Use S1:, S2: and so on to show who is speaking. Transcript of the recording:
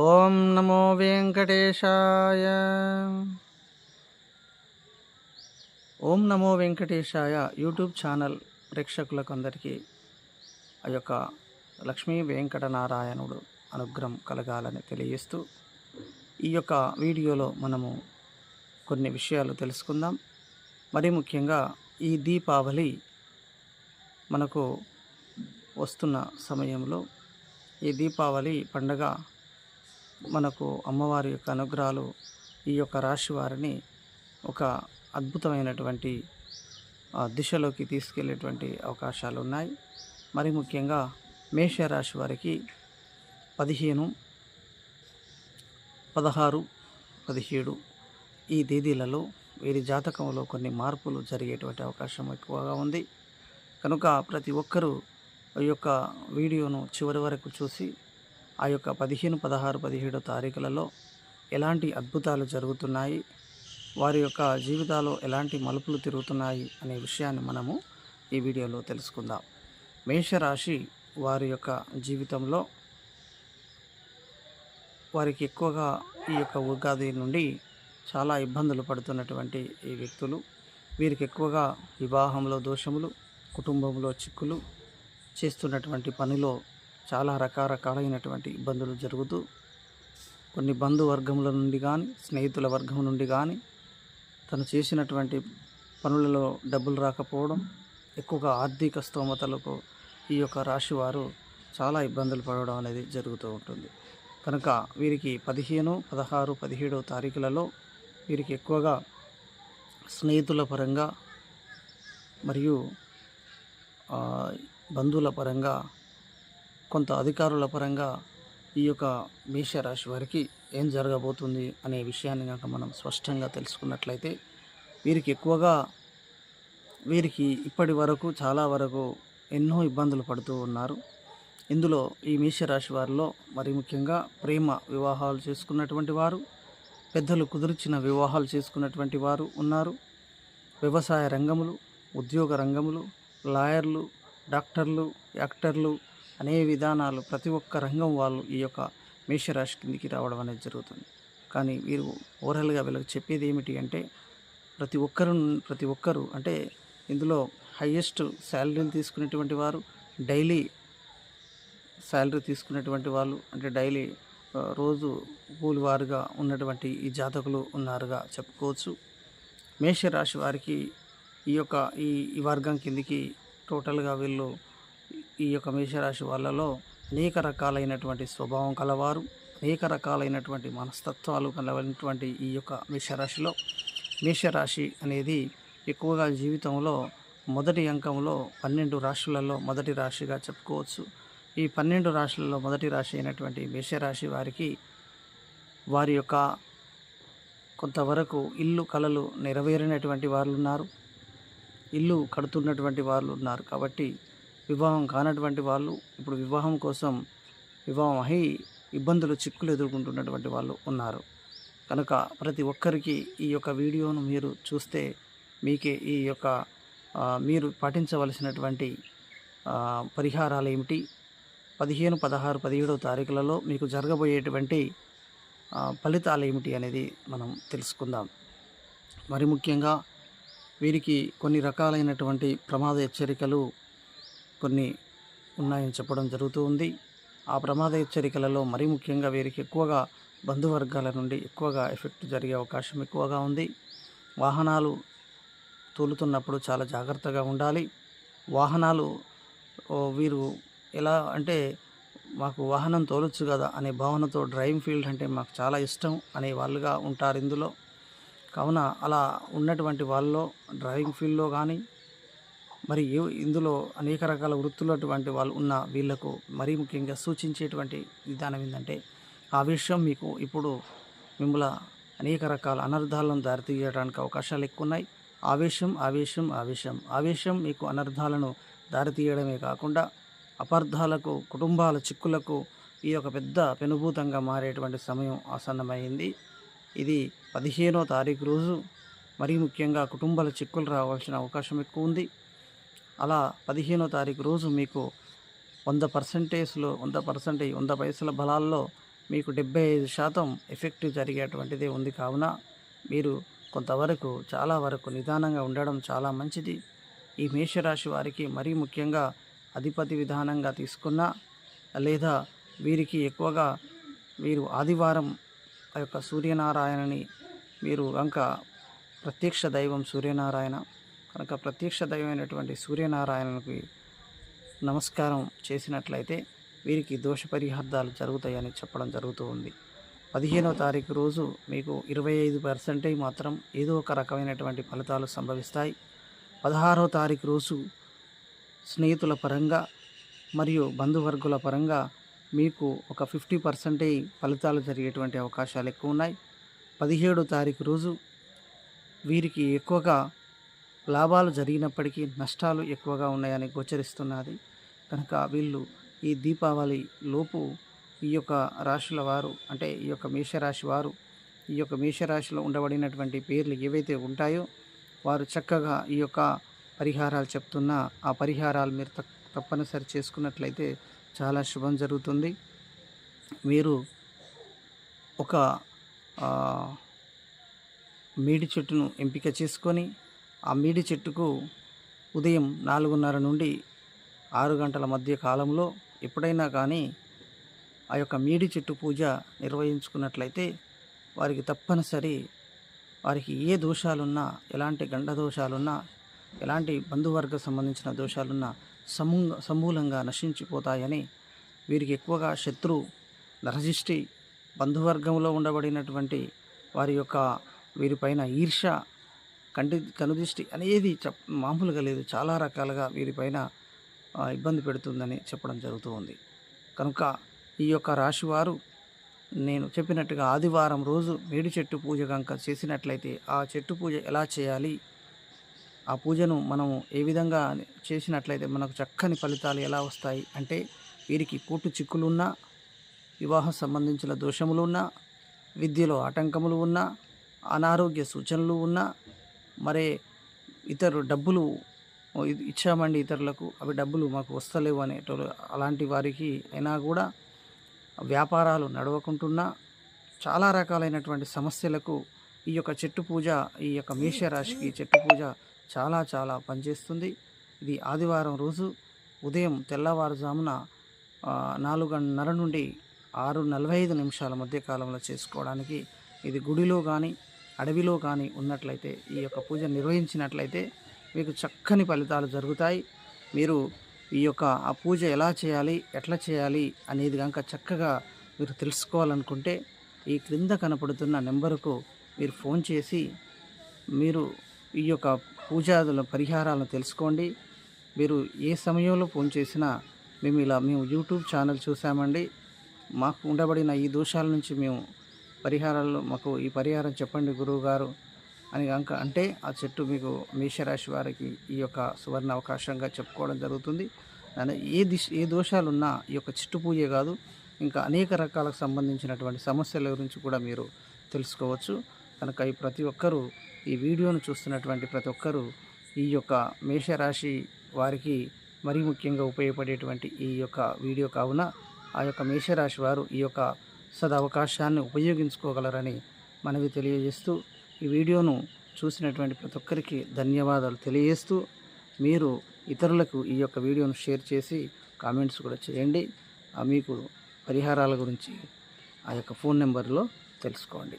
S1: ఓం నమో వెంకటేశాయ. ఓం నమో వెంకటేశాయ YouTube channel ప్రేక్షకులకు అందరికీ ఆ యొక్క లక్ష్మీ వెంకటనారాయణుడు అనుగ్రహం కలగాలని తెలియజేస్తూ ఈ యొక్క వీడియోలో మనము కొన్ని విషయాలు తెలుసుకుందాం. మరి ముఖ్యంగా ఈ దీపావళి మనకు వస్తున్న సమయంలో ఈ దీపావళి పండగ మనకు అమ్మవారి యొక్క అనుగ్రహాలు ఈ యొక్క రాశి వారిని ఒక అద్భుతమైనటువంటి ఆ, దిశలోకి తీసుకెళ్ళేటువంటి అవకాశాలు ఉన్నాయి. మరి ముఖ్యంగా మేషరాశి వారికి పదిహేను పదహారు పదిహేడు ఈ తేదీలలో వీరి జాతకంలో కొన్ని మార్పులు జరిగేటువంటి అవకాశం ఎక్కువగా ఉంది. కనుక ప్రతి ఒక్కరూ ఈ యొక్క వీడియోను చివరి వరకు చూసి ఆ యొక్క పదిహేను పదహారు పదిహేడు తారీఖులలో ఎలాంటి అద్భుతాలు జరుగుతున్నాయి? వారి యొక్క జీవితాల్లో ఎలాంటి మలుపులు తిరుగుతున్నాయి? అనే విషయాన్ని మనము ఈ వీడియోలో తెలుసుకుందాం. మేషరాశి వారి యొక్క జీవితంలో వారికి ఎక్కువగా ఈ యొక్క ఉగాది నుండి చాలా ఇబ్బందులు పడుతున్నటువంటి ఈ వ్యక్తులు. వీరికి ఎక్కువగా వివాహంలో దోషములు కుటుంబంలో చిక్కులు చేస్తున్నటువంటి పనిలో చాలా రకరకాలైనటువంటి ఇబ్బందులు జరుగుతూ కొన్ని బంధువర్గముల నుండి కానీ స్నేహితుల వర్గం నుండి కానీ తను చేసినటువంటి పనులలో డబ్బులు రాకపోవడం ఎక్కువగా ఆర్థిక స్తోమతలకు ఈ యొక్క రాశి వారు చాలా ఇబ్బందులు పడడం అనేది జరుగుతూ ఉంటుంది. కనుక వీరికి పదిహేను పదహారు పదిహేడో తారీఖులలో వీరికి ఎక్కువగా స్నేహితుల పరంగా మరియు బంధువుల పరంగా కొంత అధికారుల పరంగా ఈ యొక్క మేషరాశి వారికి ఏం జరగబోతుంది అనే విషయాన్ని కనుక మనం స్పష్టంగా తెలుసుకున్నట్లయితే వీరికి ఎక్కువగా వీరికి ఇప్పటి వరకు చాలా వరకు ఎన్నో ఇబ్బందులు పడుతూ ఉన్నారు. ఇందులో ఈ మేషరాశి వారిలో మరి ముఖ్యంగా ప్రేమ వివాహాలు చేసుకున్నటువంటి వారు పెద్దలు కుదిర్చిన వివాహాలు చేసుకున్నటువంటి వారు ఉన్నారు. వ్యవసాయ రంగములు ఉద్యోగ రంగములు లాయర్లు డాక్టర్లు యాక్టర్లు అనే విధానాలు ప్రతి ఒక్క రంగం వాళ్ళు ఈ యొక్క మేషరాశి కిందికి రావడం అనేది జరుగుతుంది. కానీ వీరు ఓవరాల్గా వీళ్ళకి చెప్పేది ఏమిటి అంటే ప్రతి ఒక్కరు ప్రతి ఒక్కరు అంటే ఇందులో హయ్యెస్ట్ శాలరీలు తీసుకునేటువంటి వారు డైలీ శాలరీ తీసుకునేటువంటి వాళ్ళు అంటే డైలీ రోజు కూలివారుగా ఉన్నటువంటి ఈ జాతకులు ఉన్నారుగా చెప్పుకోవచ్చు. మేషరాశి వారికి ఈ యొక్క ఈ ఈ వర్గం కిందికి టోటల్గా వీళ్ళు ఈ యొక్క మేషరాశి వాళ్ళలో అనేక రకాలైనటువంటి స్వభావం కలవారు అనేక రకాలైనటువంటి మనస్తత్వాలు కలవనటువంటి ఈ యొక్క మేషరాశిలో. మేషరాశి అనేది ఎక్కువగా జీవితంలో మొదటి అంకంలో పన్నెండు రాశులలో మొదటి రాశిగా చెప్పుకోవచ్చు. ఈ పన్నెండు రాశులలో మొదటి రాశి అయినటువంటి మేషరాశి వారికి వారి యొక్క కొంతవరకు ఇల్లు కళలు నెరవేరినటువంటి వాళ్ళు ఉన్నారు. ఇల్లు కడుతున్నటువంటి వాళ్ళు ఉన్నారు కాబట్టి వివాహం కానటువంటి వాళ్ళు ఇప్పుడు వివాహం కోసం వివాహం అయి ఇబ్బందులు చిక్కులు ఎదుర్కొంటున్నటువంటి వాళ్ళు ఉన్నారు. కనుక ప్రతి ఒక్కరికి ఈ యొక్క వీడియోను మీరు చూస్తే మీకే ఈ యొక్క మీరు పాటించవలసినటువంటి పరిహారాలు ఏమిటి? పదిహేను పదహారు పదిహేడవ తారీఖులలో మీకు జరగబోయేటువంటి ఫలితాలు ఏమిటి అనేది మనం తెలుసుకుందాం. మరి ముఖ్యంగా వీరికి కొన్ని రకాలైనటువంటి ప్రమాద హెచ్చరికలు కొన్ని ఉన్నాయని చెప్పడం జరుగుతూ ఉంది. ఆ ప్రమాద హెచ్చరికలలో మరీ ముఖ్యంగా వీరికి ఎక్కువగా బంధువర్గాల నుండి ఎక్కువగా ఎఫెక్ట్ జరిగే అవకాశం ఎక్కువగా ఉంది. వాహనాలు తోలుతున్నప్పుడు చాలా జాగ్రత్తగా ఉండాలి. వాహనాలు వీరు ఎలా అంటే మాకు వాహనం తోలొచ్చు కదా అనే భావనతో డ్రైవింగ్ ఫీల్డ్ అంటే మాకు చాలా ఇష్టం అనే వాళ్ళుగా ఉంటారు ఇందులో. కావున అలా ఉన్నటువంటి వాళ్ళలో డ్రైవింగ్ ఫీల్డ్లో కానీ మరి ఇందులో అనేక రకాల వృత్తులటువంటి వాళ్ళు ఉన్న వీళ్ళకు మరీ ముఖ్యంగా సూచించేటువంటి విధానం ఏంటంటే ఆవేశం మీకు ఇప్పుడు మిమ్మల్ని అనేక రకాల అనర్థాలను దారితీయడానికి అవకాశాలు ఎక్కువ ఉన్నాయి ఆవేశం ఆవేశం ఆవేశం ఆవేశం మీకు అనర్థాలను దారితీయడమే కాకుండా అపార్థాలకు కుటుంబాల చిక్కులకు ఈ యొక్క పెద్ద పెనుభూతంగా మారేటువంటి సమయం ఆసన్నమైంది. ఇది పదిహేనో తారీఖు రోజు. మరీ ముఖ్యంగా కుటుంబాల చిక్కులు రావాల్సిన అవకాశం ఎక్కువ ఉంది అలా పదిహేనో తారీఖు రోజు మీకు వంద పర్సెంటేజ్లో వంద పర్సంటేజ్ వంద పైసల బలాల్లో మీకు డెబ్బై ఐదు శాతం ఎఫెక్ట్ జరిగేటువంటిదే ఉంది కావున మీరు కొంతవరకు చాలా వరకు నిదానంగా ఉండడం చాలా మంచిది. ఈ మేషరాశి వారికి మరీ ముఖ్యంగా అధిపతి విధానంగా తీసుకున్న లేదా వీరికి ఎక్కువగా వీరు ఆదివారం ఆ యొక్క సూర్యనారాయణని మీరు ఇంకా ప్రత్యక్ష దైవం సూర్యనారాయణ కనుక ప్రత్యక్ష దైవమైనటువంటి సూర్యనారాయణకి నమస్కారం చేసినట్లయితే వీరికి దోష పరిహార్థాలు జరుగుతాయని చెప్పడం జరుగుతూ ఉంది. పదిహేనో తారీఖు రోజు మీకు ఇరవై ఐదు పర్సెంటేజ్ మాత్రం ఏదో ఒక రకమైనటువంటి ఫలితాలు సంభవిస్తాయి. పదహారో తారీఖు రోజు స్నేహితుల పరంగా మరియు బంధువర్గుల పరంగా మీకు ఒక ఫిఫ్టీ పర్సెంటేజ్ ఫలితాలు జరిగేటువంటి అవకాశాలు ఎక్కువ ఉన్నాయి. పదిహేడో తారీఖు రోజు వీరికి ఎక్కువగా లాభాలు జరిగినప్పటికీ నష్టాలు ఎక్కువగా ఉన్నాయని గోచరిస్తున్నది. కనుక వీళ్ళు ఈ దీపావళి లోపు ఈ యొక్క రాశుల వారు అంటే ఈ యొక్క మేషరాశి వారు ఈ యొక్క మేషరాశిలో ఉండబడినటువంటి పేర్లు ఏవైతే ఉంటాయో వారు చక్కగా ఈ యొక్క పరిహారాలు చెప్తున్నా ఆ పరిహారాలు మీరు తప్పనిసరి చేసుకున్నట్లయితే చాలా శుభం జరుగుతుంది. మీరు ఒక మేడి చెట్టును ఎంపిక చేసుకొని ఆ మీడి చెట్టుకు ఉదయం నాలుగున్నర నుండి ఆరు గంటల మధ్య కాలంలో ఎప్పుడైనా కానీ ఆ యొక్క మీడి చెట్టు పూజ నిర్వహించుకున్నట్లయితే వారికి తప్పనిసరి వారికి ఏ దోషాలున్నా ఎలాంటి గండ దోషాలున్నా ఎలాంటి బంధువర్గ సంబంధించిన దోషాలున్నా సమూ సమూలంగా నశించిపోతాయని వీరికి ఎక్కువగా శత్రు నరజిష్టి బంధువర్గంలో ఉండబడినటువంటి వారి యొక్క వీరిపైన ఈర్ష కంటి కనుదిష్టి అనేది చెప్ మామూలుగా లేదు. చాలా రకాలుగా వీరిపైన ఇబ్బంది పెడుతుందని చెప్పడం జరుగుతూ ఉంది కనుక ఈ యొక్క రాశివారు నేను చెప్పినట్టుగా ఆదివారం రోజు మేడి చెట్టు పూజ కనుక చేసినట్లయితే ఆ చెట్టు పూజ ఎలా చేయాలి? ఆ పూజను మనము ఏ విధంగా చేసినట్లయితే మనకు చక్కని ఫలితాలు ఎలా వస్తాయి? అంటే వీరికి కూటు చిక్కులున్నా వివాహం సంబంధించిన దోషములు ఉన్నా విద్యలో ఆటంకములు ఉన్నా అనారోగ్య సూచనలు ఉన్నా మరే ఇతరు డబ్బులు ఇది ఇచ్చామండి ఇతరులకు అవి డబ్బులు మాకు వస్తలేవు అనేటోళ్ళు అలాంటి వారికి అయినా కూడా వ్యాపారాలు నడవకుంటున్నా చాలా రకాలైనటువంటి సమస్యలకు ఈ యొక్క చెట్టు పూజ ఈ యొక్క మేషరాశికి చెట్టు పూజ చాలా చాలా పనిచేస్తుంది. ఇది ఆదివారం రోజు ఉదయం తెల్లవారుజామున నాలుగున్నర నుండి ఆరు నలభై ఐదు నిమిషాల మధ్య కాలంలో చేసుకోవడానికి ఇది గుడిలో కానీ అడవిలో కానీ ఉన్నట్లయితే ఈ యొక్క పూజ నిర్వహించినట్లయితే మీకు చక్కని ఫలితాలు జరుగుతాయి. మీరు ఈ యొక్క ఆ పూజ ఎలా చేయాలి ఎట్లా చేయాలి అనేది కనుక చక్కగా మీరు తెలుసుకోవాలనుకుంటే ఈ క్రింద కనపడుతున్న నెంబరుకు మీరు ఫోన్ చేసి మీరు ఈ యొక్క పూజాదుల పరిహారాలను తెలుసుకోండి. మీరు ఏ సమయంలో ఫోన్ చేసినా మేము ఇలా మేము యూట్యూబ్ ఛానల్ చూసామండి. మాకు ఉండబడిన ఈ దోషాల నుంచి మేము పరిహారాలు మాకు ఈ పరిహారం చెప్పండి గురువు గారు అని కనుక అంటే ఆ చెట్టు మీకు మేషరాశి వారికి ఈ యొక్క సువర్ణ అవకాశంగా చెప్పుకోవడం జరుగుతుంది. దాని ఏ దిశ ఏ దోషాలున్నా ఈ యొక్క చెట్టు పూజే కాదు ఇంకా అనేక రకాలకు సంబంధించినటువంటి సమస్యల గురించి కూడా మీరు తెలుసుకోవచ్చు. కనుక ఈ ప్రతి ఒక్కరూ ఈ వీడియోను చూస్తున్నటువంటి ప్రతి ఒక్కరూ ఈ యొక్క మేషరాశి వారికి మరీ ముఖ్యంగా ఉపయోగపడేటువంటి ఈ యొక్క వీడియో కావున ఆ యొక్క మేషరాశి వారు ఈ యొక్క సదవకాశాన్ని ఉపయోగించుకోగలరని మనవి తెలియజేస్తూ ఈ వీడియోను చూసినటువంటి ప్రతి ఒక్కరికి ధన్యవాదాలు తెలియజేస్తూ మీరు ఇతరులకు ఈ యొక్క వీడియోను షేర్ చేసి కామెంట్స్ కూడా చేయండి. ఆ మీకు పరిహారాల గురించి ఆ యొక్క ఫోన్ నెంబర్లో తెలుసుకోండి.